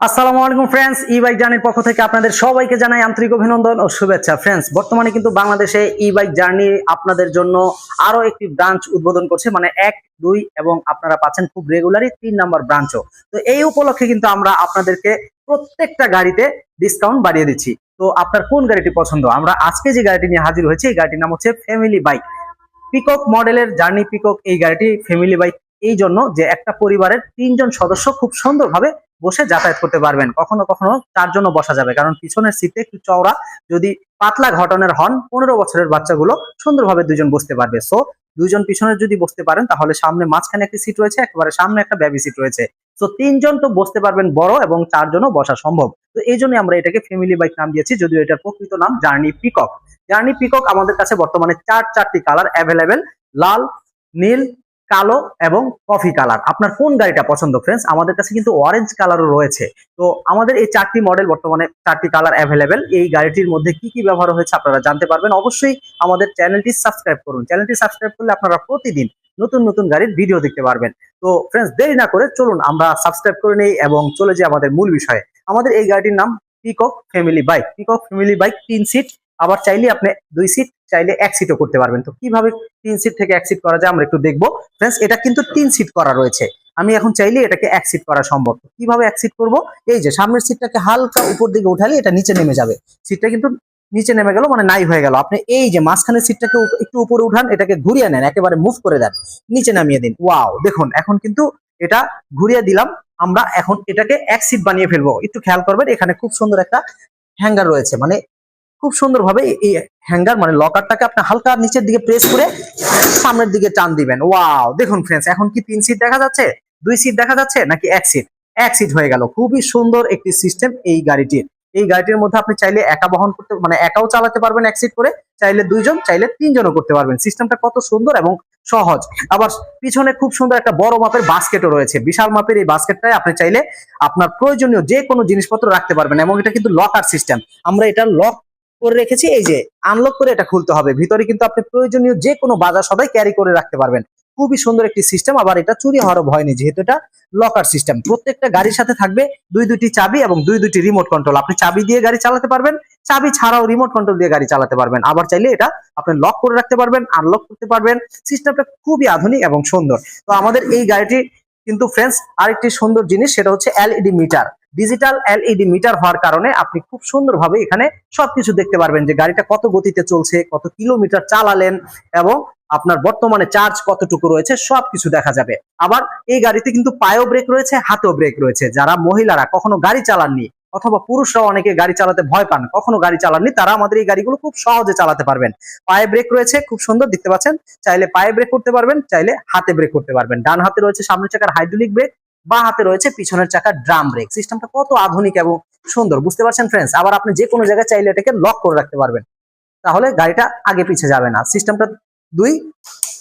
আসসালামু আলাইকুম ফ্রেন্ডস ই বাইক জার্নির পক্ষ থেকে আপনাদের সবাইকে জানাই আন্তরিক অভিনন্দন ও শুভেচ্ছা। ফ্রেন্ডস বর্তমানে কিন্তু বাংলাদেশে ই বাইক জার্নি আপনাদের জন্য আরও একটি ব্রাঞ্চ উদ্বোধন করছে মানে এক, দুই এবং আপনারা পাচ্ছেন খুব রেগুলারই তিন নাম্বার ব্রাঞ্চও তো এই উপলক্ষে কিন্তু আমরা আপনাদেরকে প্রত্যেকটা গাড়িতে ডিসকাউন্ট বাড়িয়ে দিচ্ছি। তো আপনার কোন গাড়িটি পছন্দ? আমরা আজকে যে গাড়িটি নিয়ে হাজির হয়েছি, এই গাড়িটির নাম হচ্ছে ফ্যামিলি বাইক পিকক মডেলের জার্নি পিকক এই গাড়িটি ফ্যামিলি বাইক এই জন্য যে একটা পরিবারের তিনজন সদস্য খুব সুন্দরভাবে বসে যাতায়াত করতে পারবেন। কখনো কখনো চার জন্য বসা যাবে। কারণ পিছনের সিটে একটু চওড়া, যদি পাতলা ঘটনের হন, পনেরো বছরের বাচ্চাগুলো সুন্দরভাবে দুজন বসতে পারবে। সো দুইজন পিছনে যদি বসতে পারেন, তাহলে সামনে মাঝখানে একটি সিট রয়েছে, একেবারে সামনে একটা বেবি সিট রয়েছে। তো তিনজন তো বসতে পারবেন বড় এবং চারজনও বসা সম্ভব। তো এই জন্য আমরা এটাকে ফ্যামিলি বাইক নাম দিয়েছি, যদিও এটার প্রকৃত নাম জার্নি পিকক জার্নি পিকক আমাদের কাছে বর্তমানে চার, চারটি কালার অ্যাভেলেবেল লাল, নীল কালো এবং কফি কালার আপনার কোন গাড়িটা পছন্দ ফ্রেন্ডস আমাদের কাছে কিন্তু অরেঞ্জ কালারও রয়েছে। তো আমাদের এই চারটি মডেল বর্তমানে চারটি কালার অ্যাভেলেবেল এই গাড়িটির মধ্যে কি কি ব্যবহার হয়েছে আপনারা জানতে পারবেন। অবশ্যই আমাদের চ্যানেলটি সাবস্ক্রাইব করুন। চ্যানেলটি সাবস্ক্রাইব করলে আপনারা প্রতিদিন নতুন নতুন গাড়ির ভিডিও দেখতে পারবেন। তো ফ্রেন্ডস দেরি না করে চলুন, আমরা সাবস্ক্রাইব করে নেই এবং চলে যাই আমাদের মূল বিষয়ে। আমাদের এই গাড়িটির নাম peacock family bike peacock family bike তিন সিট আবার চাইলে আপনি দুই সিট চাইলে এক সিটও করতে পারবেন। তো কীভাবে তিন সিট থেকে এক সিট করা যায় আমরা একটু দেখব। ফ্রেন্ডস এটা কিন্তু তিন সিট করা রয়েছে। আমি এখন চাইলে এটাকে এক সিট করা সম্ভব। কীভাবে এক সিট করব? এই যে সামনের সিটটাকে হালকা উপর দিকে উঠালে এটা নিচে নেমে যাবে। সিটটা কিন্তু নিচে নেমে গেল মানে নাই হয়ে গেল। আপনি এই যে মাঝখানের সিটটাকে একটু উপরে উঠান, এটাকে ঘুরিয়ে নেন, একেবারে মুভ করে দেন। নিচে নামিয়ে দিন। ওয়াও দেখুন, এখন কিন্তু এটা ঘুরিয়ে দিলাম। আমরা এখন এটাকে এক সিট বানিয়ে ফেলব। একটু খেয়াল করবেন, এখানে খুব সুন্দর একটা হ্যাঙ্গার রয়েছে। মানে খুব সুন্দরভাবে এই হ্যাঙ্গার মানে লকারটাকে আপনি হালকা নিচের দিকে প্রেস করে সামনের দিকে টান দিবেন। ওয়াও দেখুন ফ্রেন্ডস এখন কি তিন সিট দেখা যাচ্ছে? দুই সিট দেখা যাচ্ছে নাকি এক সিট এক সিট হয়ে গেল। খুবই সুন্দর একটি সিস্টেম এই গাড়িটির। এই গাড়িটির মধ্যে আপনি চাইলে একা বহন করতে মানে একাও চালাতে পারবেন এক সিট করে, চাইলে দুইজন, চাইলে তিনজনও করতে পারবেন। সিস্টেমটা কত সুন্দর এবং সহজ। আবার পিছনে খুব সুন্দর একটা বড় মাপের বাস্কেটও রয়েছে। বিশাল মাপের এই বাস্কেটটায় আপনি চাইলে আপনার প্রয়োজনীয় যে কোনো জিনিসপত্র রাখতে পারবেন এবং এটা কিন্তু লকার সিস্টেম আমরা এটা লক করে রেখেছি, এই যে আনলক করে এটা খুলতে হবে। ভিতরে কিন্তু আপনি প্রয়োজনীয় যে কোনো বাজার সদাই ক্যারি করে রাখতে পারবেন। খুবই সুন্দর একটি সিস্টেম আবার এটা চুরি হওয়ারও ভয় নেই, যেহেতু এটা লকার সিস্টেম প্রত্যেকটা গাড়ির সাথে থাকবে দুই দুটি চাবি এবং দুই দুটি রিমোট কন্ট্রোল আপনি চাবি দিয়ে গাড়ি চালাতে পারবেন, চাবি ছাড়াও রিমোট কন্ট্রোল দিয়ে গাড়ি চালাতে পারবেন। আবার চাইলে এটা আপনি লক করে রাখতে পারবেন আনলক করতে পারবেন। সিস্টেমটা খুবই আধুনিক এবং সুন্দর। তো আমাদের এই গাড়িটি কিন্তু ফ্রেন্ডস আরেকটি সুন্দর জিনিস, সেটা হচ্ছে LED meter digital LED meter হওয়ার কারণে আপনি খুব সুন্দরভাবে এখানে সবকিছু দেখতে পারবেন যে গাড়িটা কত গতিতে চলছে, কত কিলোমিটার চালালেন এবং আপনার বর্তমানে চার্জ কতটুকু রয়েছে, সবকিছু দেখা যাবে। আবার এই গাড়িতে কিন্তু পায়েও ব্রেক রয়েছে, হাতেও ব্রেক রয়েছে। যারা মহিলারা কখনো গাড়ি চালাননি অথবা পুরুষরাও অনেকে গাড়ি চালাতে ভয় পান, কখনো গাড়ি চালাননি, তারা আমাদের এই গাড়িগুলো খুব সহজে চালাতে পারবেন। পায়ে ব্রেক রয়েছে, খুব সুন্দর, দেখতে পাচ্ছেন? চাইলে পায়ে ব্রেক করতে পারবেন, চাইলে হাতে ব্রেক করতে পারবেন। ডান হাতে রয়েছে সামনের চাকার হাইড্রোলিক ব্রেক বা হাতে রয়েছে পিছনের চাকার ড্রাম ব্রেক। সিস্টেমটা কত আধুনিক এবং সুন্দর, বুঝতে পারছেন ফ্রেন্ডস আবার আপনি যে কোনো জায়গায় চাইলে এটাকে লক করে রাখতে পারবেন। তাহলে গাড়িটা আগে পিছে যাবে না। সিস্টেমটা দুই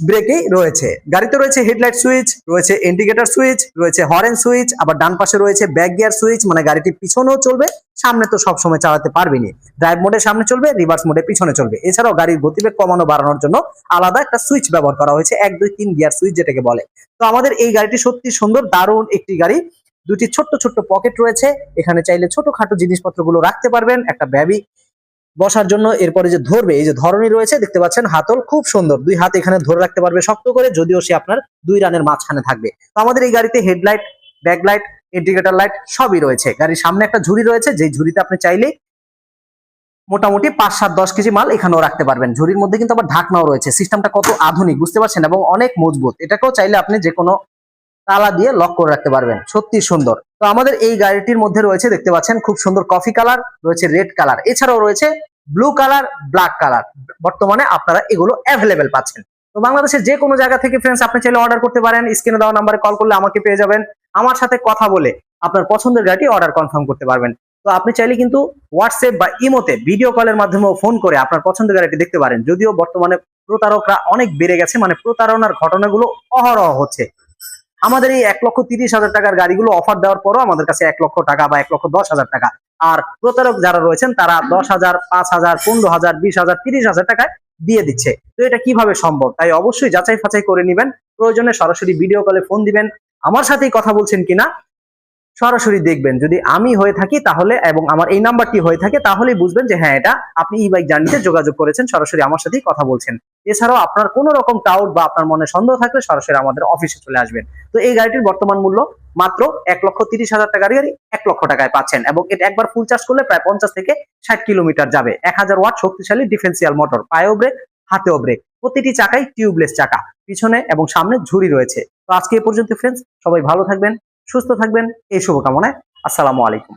ব্রেকেই রয়েছে। গাড়িতে রয়েছে হেডলাইট সুইচ, রয়েছে ইন্ডিকেটর সুইচ, রয়েছে হরেন সুইচ, আবার ডান পাশে রয়েছে ব্যাক গিয়ার সুইচ মানে গাড়িটি পিছনেও চলবে, সামনে তো সব সময় চালাতে পারবেনি ড্রাইভ মোডে সামনে চলবে, রিভার্স মোডে পিছনে চলবে। এছাড়াও গাড়ির গতিবেগ কমানো, বাড়ানোর জন্য আলাদা একটা সুইচ ব্যবহার করা হয়েছে, এক, দুই, তিন গিয়ার সুইচ যেটাকে বলে। তো আমাদের এই গাড়িটি সত্যি সুন্দর, দারুণ একটি গাড়ি। দুটি ছোট্ট ছোট্ট পকেট রয়েছে, এখানে চাইলে ছোটখাটো জিনিসপত্রগুলো রাখতে পারবেন, একটা ব্যাবি বসার জন্য এরপরে যে ধরবে, এই যে ধরনী রয়েছে, দেখতে পাচ্ছেন হাতল খুব সুন্দর। দুই হাত এখানে ধরে রাখতে পারবে শক্ত করে, যদিও সে আপনার দুই রানের মাঝখানে থাকবে। তো আমাদের এই গাড়িতে হেডলাইট, ব্যাকলাইট ইন্ডিকেটর লাইট সবই রয়েছে। গাড়ির সামনে একটা ঝুড়ি রয়েছে, যেই ঝুড়িতে আপনি চাইলেই মোটামুটি পাঁচ সাত দশ কেজি মাল এখানেও রাখতে পারবেন। ঝুড়ির মধ্যে কিন্তু আবার ঢাকনাও রয়েছে। সিস্টেমটা কত আধুনিক, বুঝতে পারছেন? এবং অনেক মজবুত। এটাকেও চাইলে আপনি যে কোনো তালা দিয়ে লক করে রাখতে পারবেন। সত্যি সুন্দর। তো আমাদের এই গাড়িটির মধ্যে রয়েছে, দেখতে পাচ্ছেন, খুব সুন্দর কফি কালার রয়েছে রেড কালার এছাড়াও রয়েছে ব্লু কালার ব্ল্যাক কালার বর্তমানে আপনারা এগুলো অ্যাভেলেবেল পাচ্ছেন। তো বাংলাদেশের যে কোনো জায়গা থেকে ফ্রেন্ডস আপনি চাইলে অর্ডার করতে পারেন। স্ক্রিনে দেওয়া নাম্বারে কল করলে আমাকে পেয়ে যাবেন। আমার সাথে কথা বলে আপনার পছন্দের গাড়িটি অর্ডার কনফার্ম করতে পারবেন। তো আপনি চাইলে কিন্তু হোয়াটসঅ্যাপ বা ইমোতে ভিডিও কলের মাধ্যমেও ফোন করে আপনার পছন্দের গাড়িটি দেখতে পারেন। যদিও বর্তমানে প্রতারকরা অনেক বেড়ে গেছে মানে প্রতারণার ঘটনাগুলো অহরহ হচ্ছে। আমাদের এই এক লক্ষ তিরিশ হাজার টাকার গাড়িগুলো অফার দেওয়ার পরও আমাদের কাছে এক লক্ষ টাকা বা এক লক্ষ দশ হাজার টাকা। আর প্রতারক যারা রয়েছেন, তারা দশ হাজার, পাঁচ হাজার, পনেরো হাজার, বিশ হাজার, তিরিশ হাজার টাকায় দিয়ে দিচ্ছে। তো এটা কীভাবে সম্ভব? তাই অবশ্যই যাচাই ফাচাই করে নেবেন। প্রয়োজনে সরাসরি ভিডিও কলে ফোন দিবেন। আমার সাথেই কথা বলছেন কিনা? সরাসরি দেখবেন। যদি আমি হয়ে থাকি তাহলে এবং আমার এই নাম্বারটি হয়ে থাকে তাহলেই বুঝবেন যে হ্যাঁ এটা আপনি ই বাইক জার্নিতে যোগাযোগ করেছেন, সরাসরি আমার সাথেই কথা বলছেন। এছাড়াও আপনার কোনো রকম ডাউট বা আপনার মনে সন্দেহ থাকলে সরাসরি আমাদের অফিসে চলে আসবেন। তো এই গাড়িটির বর্তমান মূল্য মাত্র এক লক্ষ তিরিশ হাজার টাকার গাড়ি এক লক্ষ টাকায় পাচ্ছেন এবং এটা একবার ফুল চার্জ করলে প্রায় পঞ্চাশ থেকে ষাট কিলোমিটার যাবে। এক হাজার ওয়াট শক্তিশালী ডিফেন্সিয়াল মোটর পায়েও ব্রেক হাতেও ব্রেক প্রতিটি চাকাই টিউবলেস চাকা, পিছনে এবং সামনে ঝুড়ি রয়েছে। তো আজকে এ পর্যন্ত ফ্রেন্ডস সবাই ভালো থাকবেন। সুস্থ থাকবেন এই শুভকামনায়। আসসালামু আলাইকুম।